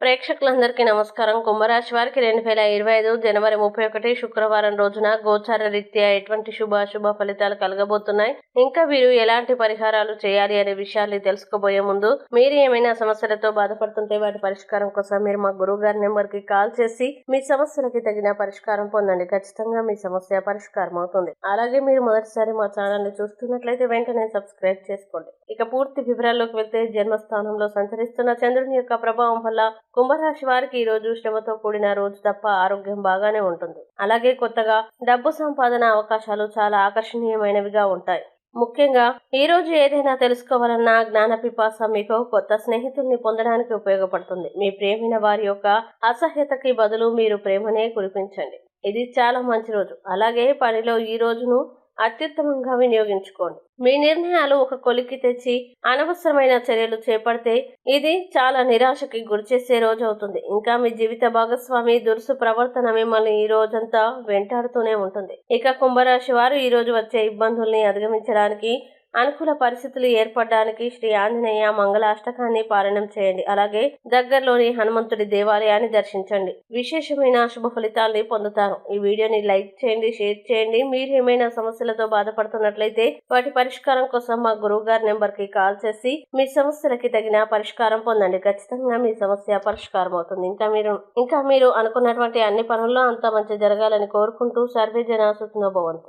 ప్రేక్షకులందరికీ నమస్కారం. కుంభరాశి వారికి రెండు వేల ఇరవై ఐదు జనవరి ముప్పై ఒకటి శుక్రవారం రోజున గోచార రీత్యా ఎటువంటి శుభాశుభ ఫలితాలు కలగబోతున్నాయి? ఇంకా వీరు ఎలాంటి పరిహారాలు చేయాలి అనే విషయాన్ని తెలుసుకోబోయే ముందు మీరు ఏమైనా సమస్యలతో బాధపడుతుంటే వాటి పరిష్కారం కోసం మీరు మా గురువు గారి నెంబర్కి కాల్ చేసి మీ సమస్యలకి తగిన పరిష్కారం పొందండి. ఖచ్చితంగా మీ సమస్య పరిష్కారం అవుతుంది. అలాగే మీరు మొదటిసారి మా ఛానల్ని చూస్తున్నట్లయితే వెంటనే సబ్స్క్రైబ్ చేసుకోండి. ఇక పూర్తి వివరాల్లోకి వెళ్తే జన్మస్థానంలో సంచరిస్తున్న చంద్రుని యొక్క ప్రభావం వల్ల కుంభరాశి వారికి ఈ రోజు శ్రమతో కూడిన రోజు తప్ప ఆరోగ్యం బాగానే ఉంటుంది. అలాగే కొత్తగా డబ్బు సంపాదన అవకాశాలు చాలా ఆకర్షణీయమైనవిగా ఉంటాయి. ముఖ్యంగా ఈ రోజు ఏదైనా తెలుసుకోవాలన్నా జ్ఞాన పిపాస మీకు కొత్త స్నేహితుల్ని పొందడానికి ఉపయోగపడుతుంది. మీ ప్రేమైన వారి యొక్క అసహ్యతకి బదులు మీరు ప్రేమనే కురిపించండి. ఇది చాలా మంచి రోజు. అలాగే పనిలో ఈ రోజును అత్యుత్తమంగా వినియోగించుకోండి. మీ నిర్ణయాలు ఒక కొలికి తెచ్చి అనవసరమైన చర్యలు చేపడితే ఇది చాలా నిరాశకి గురిచేసే రోజు అవుతుంది. ఇంకా మీ జీవిత భాగస్వామి దురుసు ప్రవర్తన మిమ్మల్ని ఈ రోజంతా వెంటాడుతూనే ఉంటుంది. ఇక కుంభరాశి వారు ఈ రోజు వచ్చే ఇబ్బందుల్ని అధిగమించడానికి అనుకూల పరిస్థితులు ఏర్పడడానికి శ్రీ ఆంజనేయ మంగళాష్టకాన్ని పాలనం చేయండి. అలాగే దగ్గరలోని హనుమంతుడి దేవాలయాన్ని దర్శించండి. విశేషమైన శుభ ఫలితాల్ని పొందుతారు. ఈ వీడియోని లైక్ చేయండి షేర్ చేయండి. మీరు ఏమైనా సమస్యలతో బాధపడుతున్నట్లయితే వాటి పరిష్కారం కోసం మా గురువు గారి నెంబర్కి కాల్ చేసి మీ సమస్యలకి తగిన పరిష్కారం పొందండి. ఖచ్చితంగా మీ సమస్య పరిష్కారం అవుతుంది. ఇంకా మీరు ఇంకా మీరు అనుకున్నటువంటి అన్ని పనుల్లో అంత మంచి జరగాలని కోరుకుంటూ సర్వే జన సుఖినో భవంతు.